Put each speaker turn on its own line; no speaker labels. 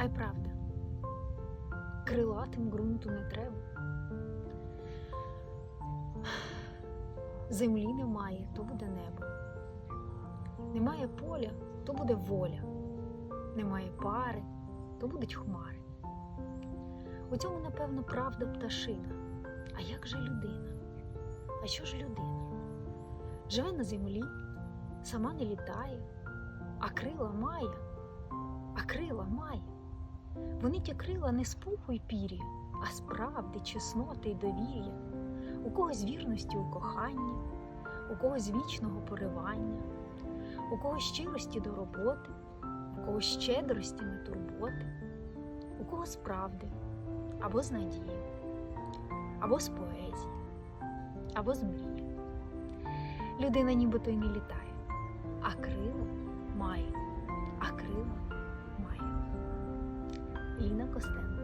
А й правда, крилатим ґрунту не треба. Землі немає, то буде небо. Немає поля, то буде воля. Немає пари, то будуть хмари. У цьому, напевно, правда пташина. А як же людина? А що ж людина? Живе на землі, сама не літає, а крила має, а крила має. Вони ті крила не з пуху й пір'я, а з правди, чесноти й довір'я, у когось вірності у коханні, у когось вічного поривання, у когось щирості до роботи, у когось щедрості на турботи, у когось правди, або з надії, або з поезії, або з мрії. Людина нібито й не літає, а крила має. Ліна Костенко